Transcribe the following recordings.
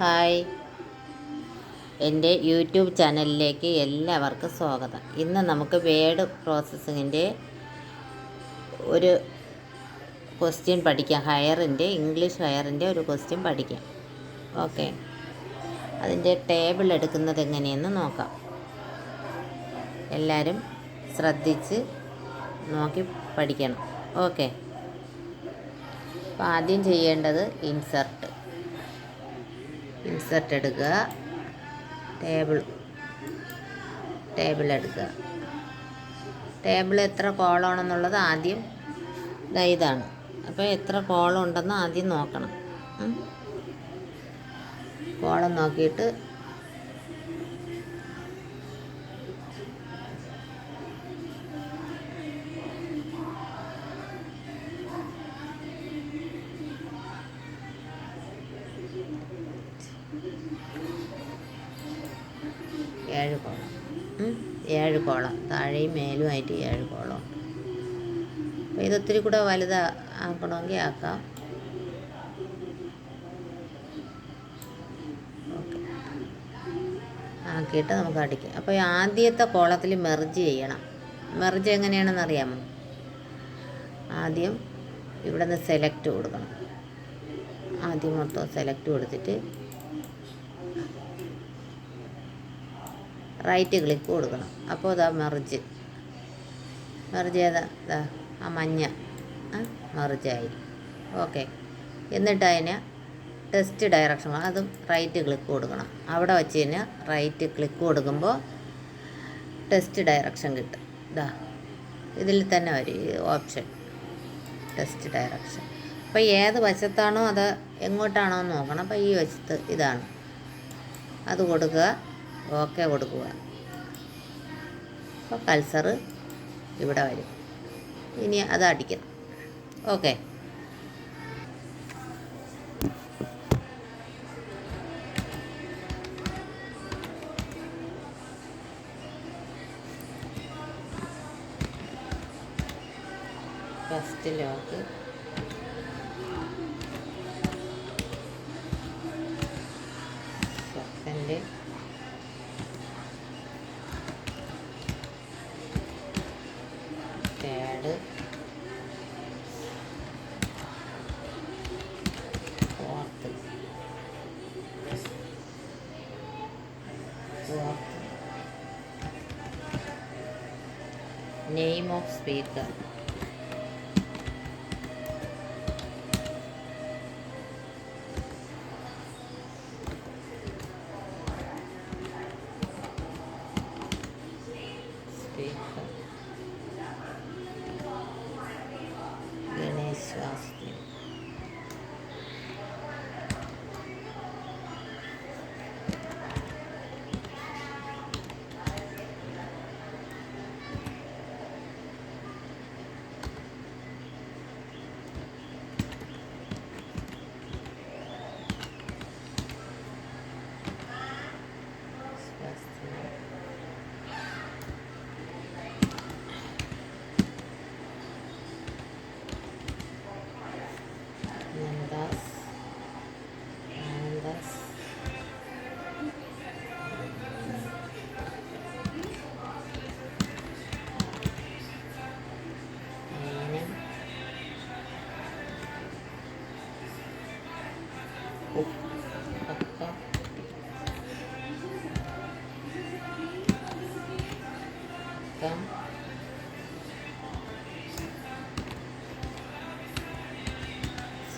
Hi. എന്റെ YouTube ചാനലിലേക്ക് എല്ലാവർക്കും സ്വാഗതം. ഇന്ന് നമുക്ക് വേഡ് പ്രോസസ്സിങ്ങിന്റെ ഒരു ക്വസ്റ്റ്യൻ പഠിക്കാം. ഹയറിന്റെ ഇംഗ്ലീഷ് ഹയറിന്റെ ഒരു ക്വസ്റ്റ്യൻ പഠിക്കാം. ഓക്കെ. അതിന്റെ ടേബിൾ എടുക്കുന്നത് എങ്ങനെയെന്ന് നോക്കാം. എല്ലാവരും ശ്രദ്ധിച്ച് നോക്കി പഠിക്കണം. ഓക്കെ. അപ്പോൾ ആദ്യം ചെയ്യേണ്ടത് ഇൻസർട്ട്. ഇൻസർട്ട് എടുക്കുക. ടേബിൾ ടേബിൾ എടുക്കുക. ടേബിൾ എത്ര കോളമാണെന്നുള്ളത് ആദ്യം ഇതാണ്. അപ്പോൾ എത്ര കോളം ഉണ്ടെന്ന് ആദ്യം നോക്കണം. കോളം നോക്കിയിട്ട് ഏഴ് കോളം. താഴെയും മേലുമായിട്ട് ഏഴ് കോളം. അപ്പോൾ ഇതൊത്തിരി കൂടെ വലുതാ ആക്കണമെങ്കിൽ ആക്കാം. ഓക്കെ. ആക്കിയിട്ട് നമുക്ക് അടിക്കാം. അപ്പോൾ ഈ ആദ്യത്തെ കോളത്തിൽ മെർജ് ചെയ്യണം. മെർജ് എങ്ങനെയാണെന്ന് അറിയാമോ? ആദ്യം ഇവിടെ നിന്ന് സെലക്ട് കൊടുക്കണം. ആദ്യം മൊത്തം സെലക്ട് കൊടുത്തിട്ട് റൈറ്റ് ക്ലിക്ക് കൊടുക്കണം. അപ്പോൾ ഇതാ മെർജ് മെർജ് ചെയ്താ ഇതാ ആ മഞ്ഞ മെർജായി ഓക്കെ എന്നിട്ട് അതിന് ടെസ്റ്റ് ഡയറക്ഷൻ അതും റൈറ്റ് ക്ലിക്ക് കൊടുക്കണം. അവിടെ വെച്ച് കഴിഞ്ഞാൽ റൈറ്റ് ക്ലിക്ക് കൊടുക്കുമ്പോൾ ടെസ്റ്റ് ഡയറക്ഷൻ കിട്ടും. ഇതാ ഇതിൽ തന്നെ വരും ഓപ്ഷൻ ടെസ്റ്റ് ഡയറക്ഷൻ അപ്പോൾ ഏത് വശത്താണോ അത് എങ്ങോട്ടാണോ നോക്കണം. അപ്പോൾ ഈ വശത്ത് ഇതാണ്. അത് കൊടുക്കുക. ഓക്കെ കൊടുക്കുക. അപ്പോൾ കൾസർ ഇവിടെ വരും. ഇനി അത് അടിക്കണം. Okay first lock Name of speaker.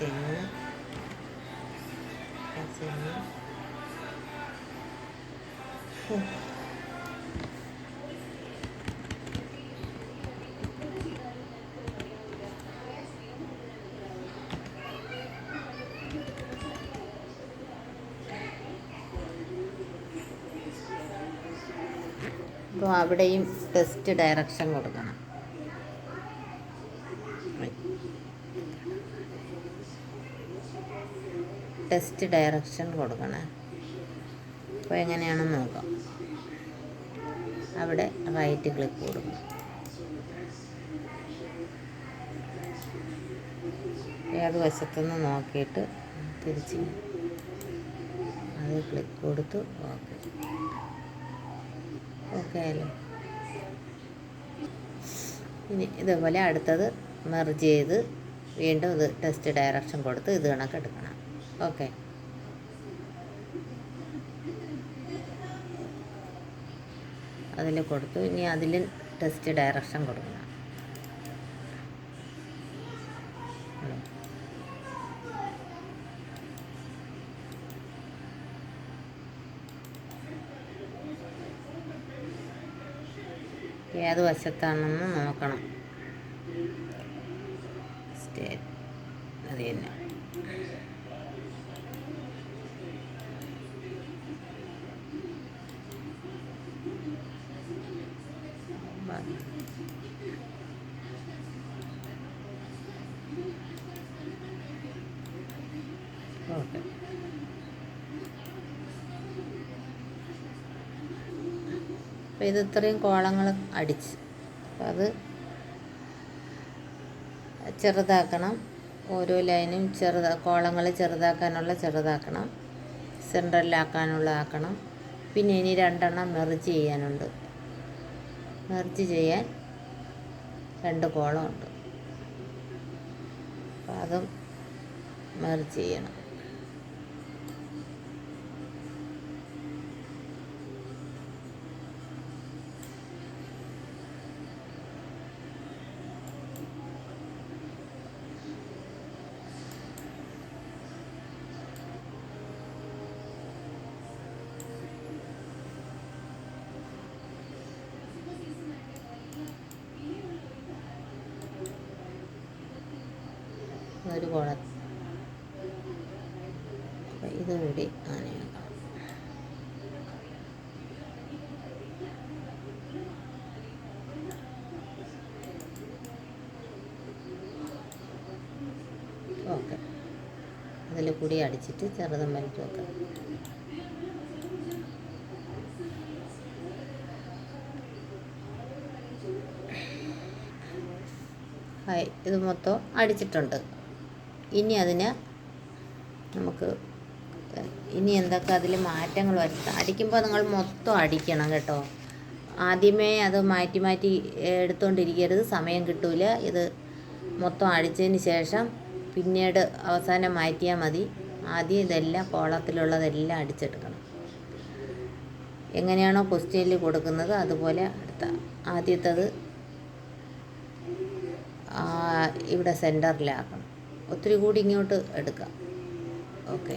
സെന്ന് സെന്ന് അപ്പോൾ അവിടെയും ടെസ്റ്റ് ഡയറക്ഷൻ കൊടുക്കണം. ടെസ്റ്റ് ഡയറക്ഷൻ കൊടുക്കണേ. അപ്പോൾ എങ്ങനെയാണെന്ന് നോക്കാം. അവിടെ റൈറ്റ് ക്ലിക്ക് കൊടുക്കും. ഏത് വശത്തുനിന്ന് നോക്കിയിട്ട് തിരിച്ച് അത് ക്ലിക്ക് കൊടുത്ത് ഓക്കെ ഓക്കെ അല്ലേ? ഇനി ഇതുപോലെ അടുത്തത് മെർജ് ചെയ്ത് വീണ്ടും ഇത് ടെസ്റ്റ് ഡയറക്ഷൻ കൊടുത്ത് ഇത് കണക്ക് എടുക്കണം ഓക്കെ. അതിൽ കൊടുത്തു. ഇനി അതിൽ ടെസ്റ്റ് ഡയറക്ഷൻ കൊടുക്കണം. ഏത് വശത്താണെന്ന് നോക്കണം. സ്റ്റേ അത് തന്നെ ബാക്കി. ഓക്കെ അപ്പോൾ ഇത് ഇത്രയും കോളങ്ങൾ അടിച്ച്. അപ്പോൾ അത് ചെറുതാക്കണം. ഓരോ ലൈനും ചെറുതാ കോളങ്ങൾ ചെറുതാക്കാനുള്ള ചെറുതാക്കണം. സെൻട്രലിലാക്കാനുള്ള ആക്കണം പിന്നെ ഇനി രണ്ടെണ്ണം മെർജ് ചെയ്യാനുണ്ട്. മെർജ് ചെയ്യാൻ രണ്ട് കോളമുണ്ട്. അപ്പം അതും മെർജ് ചെയ്യണം. ഒരു കുഴ ഇതുകൂടി ആനയാക്കാം ഓക്കെ. അതിൽ കൂടി അടിച്ചിട്ട് ചെറുതും വലുതും ഒക്കെ. ഇത് മൊത്തം അടിച്ചിട്ടുണ്ട്. ഇനി അതിന് നമുക്ക് ഇനി എന്തൊക്കെ അതിൽ മാറ്റങ്ങൾ വരുത്താം അടിക്കുമ്പോൾ നിങ്ങൾ മൊത്തം അടിക്കണം കേട്ടോ. ആദ്യമേ അത് മാറ്റി മാറ്റി എടുത്തുകൊണ്ടിരിക്കരുത് സമയം കിട്ടൂല. ഇത് മൊത്തം അടിച്ചതിന് ശേഷം പിന്നീട് അവസാനം മാറ്റിയാൽ മതി. ആദ്യം ഇതെല്ലാം കോളത്തിലുള്ളതെല്ലാം അടിച്ചെടുക്കണം. എങ്ങനെയാണോ ക്വസ്റ്റ്യനിൽ കൊടുക്കുന്നത് അതുപോലെ അടുത്ത ആദ്യത്തത് ഇവിടെ സെന്ററിലാക്കണം ഒത്തിരി കൂടി ഇങ്ങോട്ട് എടുക്കാം. ഓക്കെ.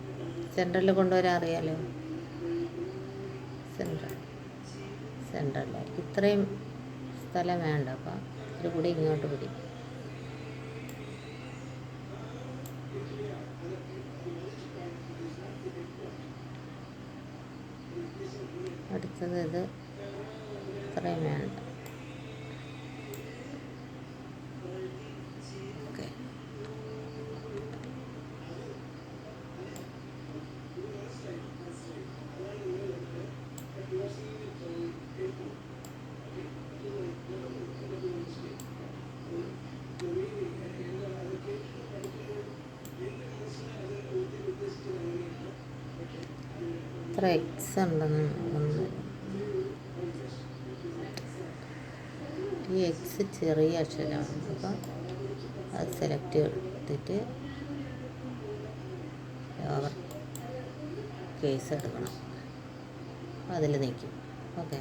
സെൻട്രലിൽ കൊണ്ടുവരാൻ അറിയാലോ? സെൻട്രൽ സെൻട്രലിൽ ഇത്രയും സ്ഥലം വേണ്ട. അപ്പം ഒരു കൂടി ഇങ്ങോട്ട് പിടി. അടുത്തത് ഇത് ഇത്രയും വേണ്ട ഓക്കെ ഇത്ര എക്സ് ഉണ്ടെന്ന് ഒന്ന്. ഈ എക്സ് ചെറിയ അക്ഷരമാണ്. അപ്പം അത് സെലക്ട് ചെയ്തിട്ട് ഓവർ കേസ് എടുക്കണം. അതിൽ നിൽക്കും ഓക്കെ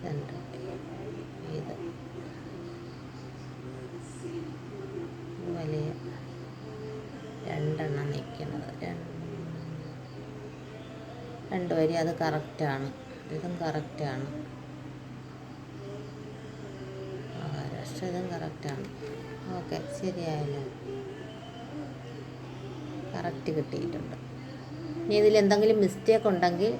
സെന്റർ ഇത്. വലിയ രണ്ടെണ്ണം നിൽക്കുന്നത് രണ്ട് രണ്ട് വരി അത് കറക്റ്റാണ് ഇതും കറക്റ്റാണ് മഹാരാഷ്ട്ര ഇതും കറക്റ്റാണ് ഓക്കെ ശരിയായല്ലോ. കറക്റ്റ് കിട്ടിയിട്ടുണ്ട്. ഇനി ഇതിൽ എന്തെങ്കിലും മിസ്റ്റേക്ക് ഉണ്ടെങ്കിൽ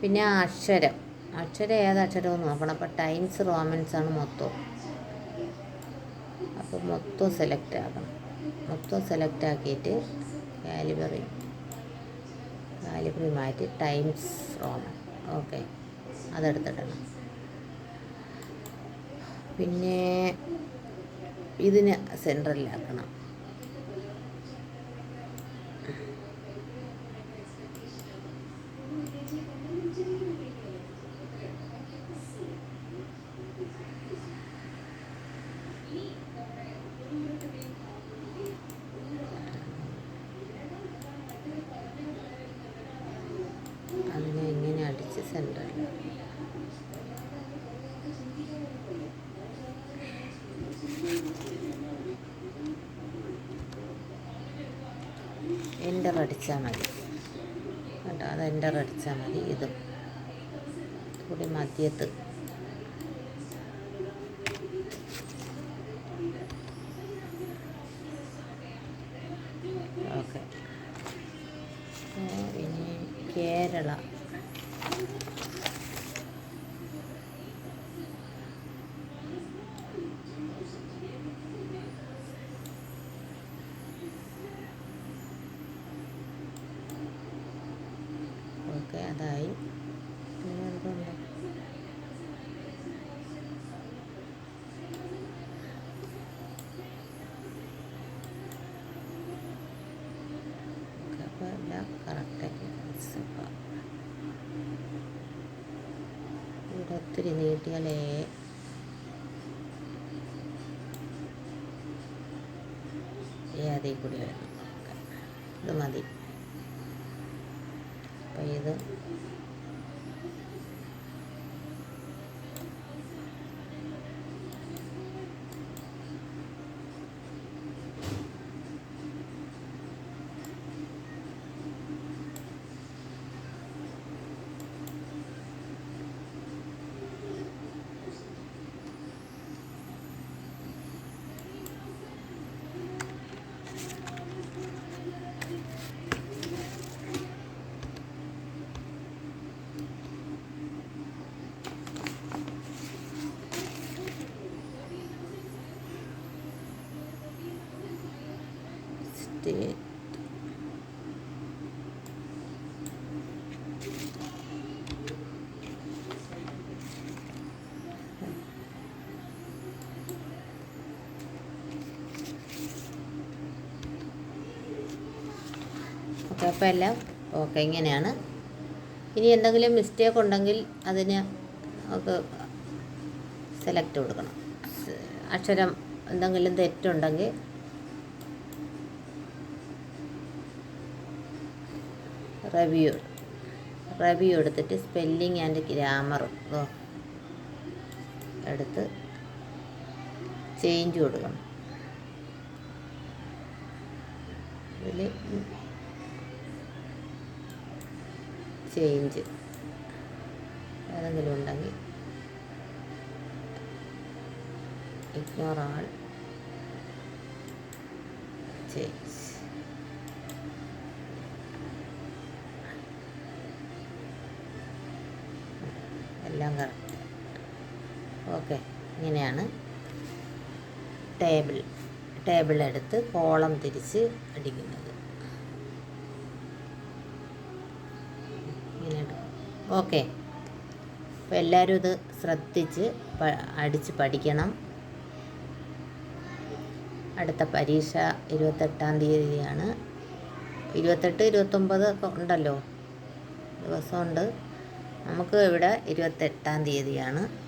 പിന്നെ അക്ഷരം. അക്ഷരം ഏത് അക്ഷരവും നോക്കണം. അപ്പോൾ ടൈംസ് റോമൻസ് ആണ് മൊത്തം. അപ്പോൾ മൊത്തം സെലക്ട് ആക്കണം. മൊത്തം സെലക്ട് ആക്കിയിട്ട് കാലിബറി കാലിബറി മാറ്റി ടൈംസ് റോമൻ ഓക്കെ. അതെടുത്തിടണം. പിന്നെ ഇതിന് സെൻട്രലിലാക്കണം അതിനെ ഇങ്ങനെ അടിച്ച് സെന്ററിൽ എന്റർ അടിച്ചാൽ മതി. കേട്ടോ അത് എന്റർ അടിച്ചാൽ മതി ഇതും. കൂടി മധ്യത്ത്. ഓക്കെ. ഇനി കേരള ഓക്കെ അതായി പിന്നെ എന്തുണ്ട് ഓക്കെ അപ്പോൾ എല്ലാം കറക്റ്റാക്കി ഇപ്പോൾ ഇവിടെ ഒത്തിരി നീട്ടിയാലേ ഏതിൽ കൂടി വരണം ഇത് മതി. അപ്പം ഇത് സ്റ്റേറ്റ് ഓക്കെ എല്ലാം ഓക്കെ ഇങ്ങനെയാണ്. ഇനി എന്തെങ്കിലും മിസ്റ്റേക്ക് ഉണ്ടെങ്കിൽ അതിന് നമുക്ക് സെലക്ട് കൊടുക്കണം. അക്ഷരം എന്തെങ്കിലും തെറ്റുണ്ടെങ്കിൽ റിവ്യൂ റിവ്യൂ എടുത്തിട്ട് സ്പെല്ലിങ് ആൻഡ് ഗ്രാമർ എടുത്ത് ചേഞ്ച് കൊടുക്കണം. ഇതിൽ ചേഞ്ച് ഏതെങ്കിലും ഉണ്ടെങ്കിൽ ഇഗ്നോർ ആൾ ചേഞ്ച് എല്ലാം കറക്റ്റ് ഓക്കെ ഇങ്ങനെയാണ്. ടേബിൾ ടേബിൾ എടുത്ത് കോളം തിരിച്ച് അടിക്കുന്നത്. ഇങ്ങനെ ഓക്കെ. അപ്പോൾ എല്ലാവരും ഇത് ശ്രദ്ധിച്ച് അടിച്ച് പഠിക്കണം. അടുത്ത പരീക്ഷ ഇരുപത്തെട്ടാം തീയതിയാണ്. ഇരുപത്തെട്ട് ഇരുപത്തൊമ്പത് ഉണ്ടല്ലോ. ദിവസമുണ്ട്. നമുക്ക് ഇവിടെ ഇരുപത്തെട്ടാം തീയതിയാണ്.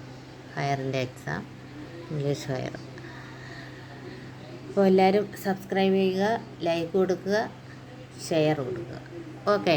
ഹയറിന്റെ എക്സാം ഇംഗ്ലീഷ് ഹയർ. അപ്പോൾ എല്ലാവരും സബ്സ്ക്രൈബ് ചെയ്യുക ലൈക്ക് കൊടുക്കുക ഷെയർ കൊടുക്കുക. ഓക്കെ.